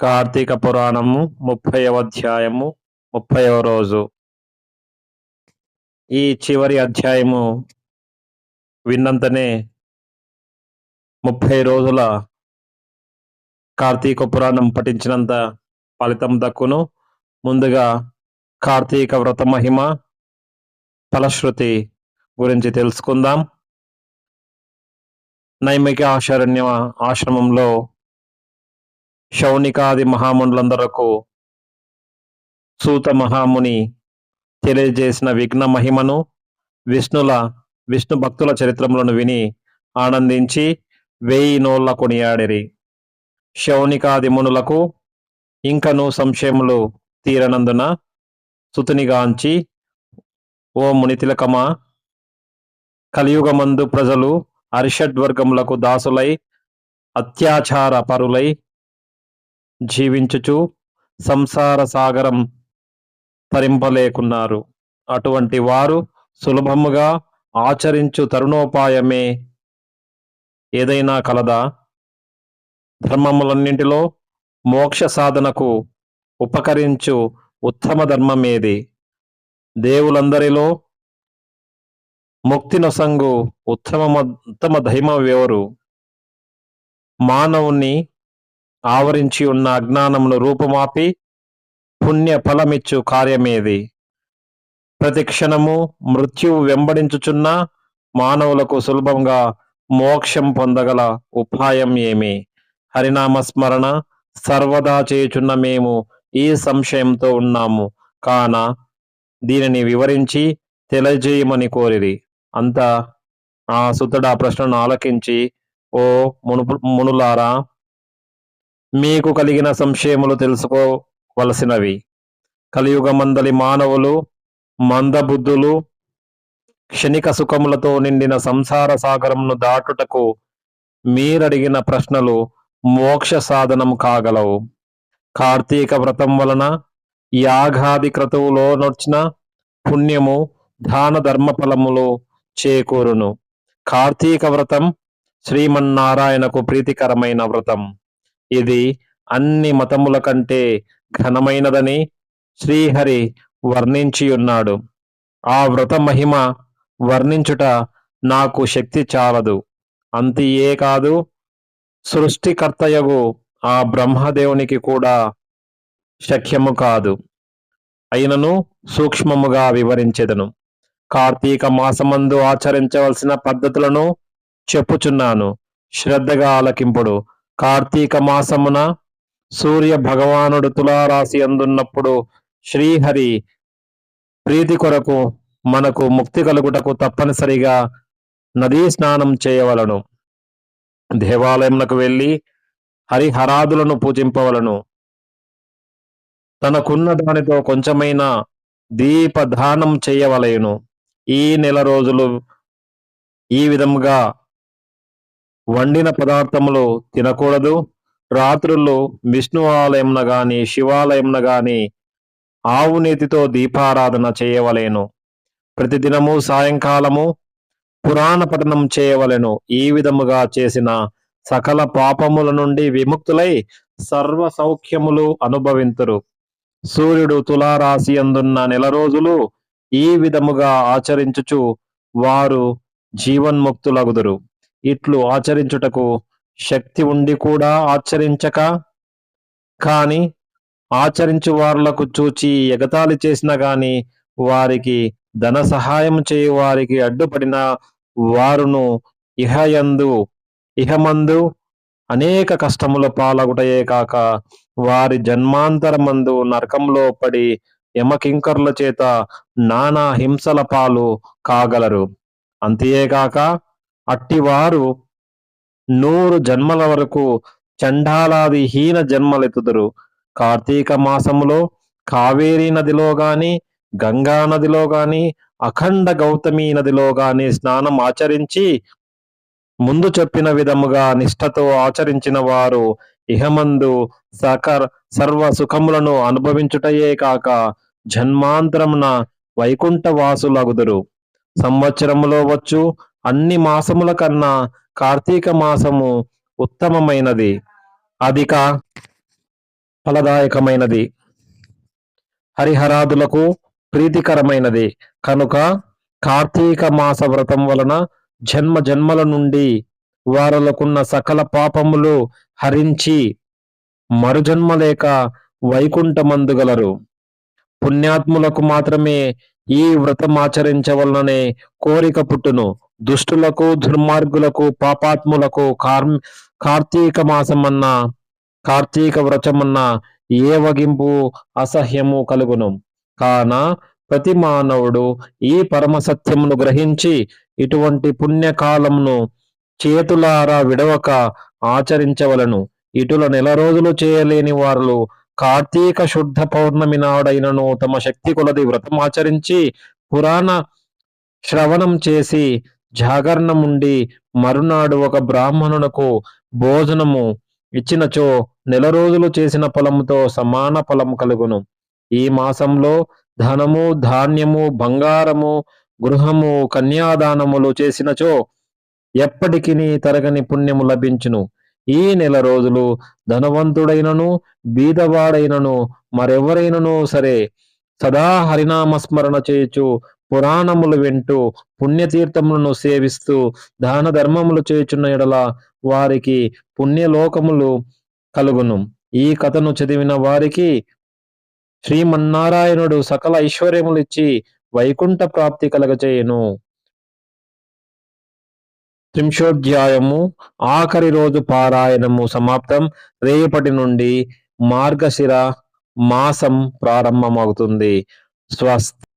కార్తీక పురాణము ముప్పైవ అధ్యాయము ముప్పైవ రోజు. ఈ చివరి అధ్యాయము విన్నంతనే ముప్పై రోజుల కార్తీక పురాణం పఠించినంత ఫలితం దక్కును. ముందుగా కార్తీక వ్రత మహిమ ఫలశ్రుతి గురించి తెలుసుకుందాం. నైమిక ఆశరణ్య ఆశ్రమంలో శౌనికాది మహామునులందరకు సూత మహాముని తెలియజేసిన విఘ్న మహిమను విష్ణుల విష్ణు భక్తుల చరిత్రములను విని ఆనందించి వేయి నోళ్ళ కొనియాడిరి. శౌనికాది మునులకు ఇంకను సంశయములు తీరనందున సుతునిగాంచి ఓ మునితిలకమా కలియుగమందు ప్రజలు అరిషడ్వర్గములకు దాసులై అత్యాచార పరులై జీవించుచు సంసార సాగరం తరింపలేకున్నారు. అటువంటి వారు సులభముగా ఆచరించు తరుణోపాయమే ఏదైనా కలదా? ధర్మములన్నింటిలో మోక్ష సాధనకు ఉపకరించు ఉత్తమ ధర్మమేది? దేవులందరిలో ముక్తినొసంగు ఉత్తమ ఉత్తమ దైమవెవరు మానవుని ఆవరించి ఉన్న అజ్ఞానమును రూపుమాపి పుణ్య ఫలమిచ్చు కార్యమేది. ప్రతి క్షణము మృత్యువు వెంబడించుచున్న మానవులకు సులభంగా మోక్షం పొందగల ఉపాయం ఏమి? హరినామస్మరణ సర్వదా చేయుచున్న మేము ఈ సంశయంతో ఉన్నాము. కాన దీనిని వివరించి తెలియజేయమని కోరిరి. అంత ఆ సుతుడు ఆ ప్రశ్నను ఆలకించి ఓ మును మునులారా మీకు కలిగిన సంశయములు తెలుసుకోవలసినవి. కలియుగమందలి మానవులు మందబుద్ధులు క్షణిక సుఖములతో నిండిన సంసార సాగరమును దాటుటకు మీరడిగిన ప్రశ్నలు మోక్ష సాధనం కాగలవు. కార్తీక వ్రతం వలన యాగాది క్రతువులో నొచ్చిన పుణ్యము దాన ధర్మ ఫలములు చేకూరును. కార్తీక వ్రతం శ్రీమన్నారాయణకు ప్రీతికరమైన వ్రతం. ఇది అన్ని మతముల కంటే ఘనమైనదని శ్రీహరి వర్ణించియున్నాడు ఆ వ్రత మహిమ వర్ణించుట నాకు శక్తి చాలదు. అంతియే కాదు సృష్టికర్తయగు ఆ బ్రహ్మదేవునికి కూడా శక్యము కాదు. అయినను సూక్ష్మముగా వివరించెదను. కార్తీక మాసమందు ఆచరించవలసిన పద్ధతులను చెప్పుచున్నాను. శ్రద్ధగా ఆలకింపుడు. కార్తీక మాసమున సూర్య భగవానుడు తులారాశి అందున్నప్పుడు శ్రీహరి ప్రీతి కొరకు మనకు ముక్తి కలుగుటకు తప్పనిసరిగా నదీ స్నానం చేయవలను. దేవాలయములకు వెళ్ళి హరిహరాదులను పూజింపవలను. తనకున్న దానితో కొంచెమైన దీపదానం చేయవలయును ఈ నెల రోజులు ఈ విధముగా వండిన పదార్థములు తినకూడదు. రాత్రులు విష్ణు ఆలయంన గాని శివాలయంన గాని ఆవునీతితో దీపారాధన చేయవలేను. ప్రతిదినము సాయంకాలము పురాణ పఠనం చేయవలెను. ఈ విధముగా చేసిన సకల పాపముల నుండి విముక్తులై సర్వ సౌఖ్యములు అనుభవింతురు. సూర్యుడు తులారాశి అందున్న నెల రోజులు ఈ విధముగా ఆచరించుచు వారు జీవన్ముక్తులగుదురు. ఇట్లు ఆచరించుటకు శక్తి ఉండి కూడా ఆచరించక. కాని ఆచరించు వారులకు చూచి ఎగతాళి చేసిన గాని వారికి ధన సహాయం చేయు వారికి అడ్డుపడిన వారును ఇహయందు ఇహమందు అనేక కష్టముల పాలగుటయే కాక వారి జన్మాంతరమందు నరకంలో పడి యమకింకర్ల చేత నానా హింసల పాలు కాగలరు. అంతేకాక అట్టివారు నూరు జన్మల వరకు చండాలాది హీన జన్మలెత్తుదురు. కార్తీక మాసములో కావేరీ నదిలో గాని గంగా నదిలో గాని అఖండ గౌతమి నదిలో గాని స్నానం ఆచరించి ముందు చెప్పిన విధముగా నిష్ఠతో ఆచరించిన వారు ఇహమందు సకర్ సర్వ సుఖములను అనుభవించుటయే కాక జన్మాంతరమున వైకుంఠవాసులగుదురు. సంవత్సరములో వచ్చు అన్ని మాసముల కన్నా కార్తీక మాసము ఉత్తమమైనది. అధిక ఫలదాయకమైనది. హరిహరాదులకు ప్రీతికరమైనది. కనుక కార్తీక మాస వ్రతం వలన జన్మ జన్మల నుండి వారలకున్న సకల పాపములు హరించి మరుజన్మ లేక వైకుంఠమందుగలరు పుణ్యాత్ములకు మాత్రమే ఈ వ్రతం ఆచరించవలననే కోరిక పుట్టును. దుష్టులకు దుర్మార్గులకు పాపాత్ములకు కార్ కార్తీక మాసమన్న కార్తీక వ్రతమన్న ఏ వగింపు అసహ్యము కలుగును. కాన ప్రతి మానవుడు ఈ పరమ సత్యమును గ్రహించి ఇటువంటి పుణ్యకాలమును చేతులారా విడవక ఆచరించవలను. ఇటుల నెల రోజులు చేయలేని వారు కార్తీక శుద్ధ పౌర్ణమి నాడైనను తమ శక్తి కొలది వ్రతం ఆచరించి పురాణ శ్రవణం చేసి జాగరణముండి మరునాడు ఒక బ్రాహ్మణునకు భోజనము ఇచ్చినచో నెల రోజులు చేసిన ఫలముతో సమాన ఫలము కలుగును. ఈ మాసంలో ధనము ధాన్యము బంగారము గృహము కన్యాదానములు చేసినచో ఎప్పటికి తరగని పుణ్యము లభించును. ఈ నెల రోజులు ధనవంతుడైనను బీదవాడైనను మరెవరైనను సరే సదా హరినామస్మరణ చేయొచ్చు పురాణములు వింటూ పుణ్యతీర్థములను సేవిస్తూ దాన ధర్మములు చేయుచున్న ఎడల వారికి పుణ్యలోకములు కలుగును. ఈ కథను చదివిన వారికి శ్రీమన్నారాయణుడు సకల ఐశ్వర్యములిచ్చి వైకుంఠ ప్రాప్తి కలగచేయును. త్రింశోధ్యాయము ఆఖరి రోజు పారాయణము సమాప్తం. రేపటి నుండి మార్గశిర మాసం ప్రారంభమవుతుంది. స్వస్తి.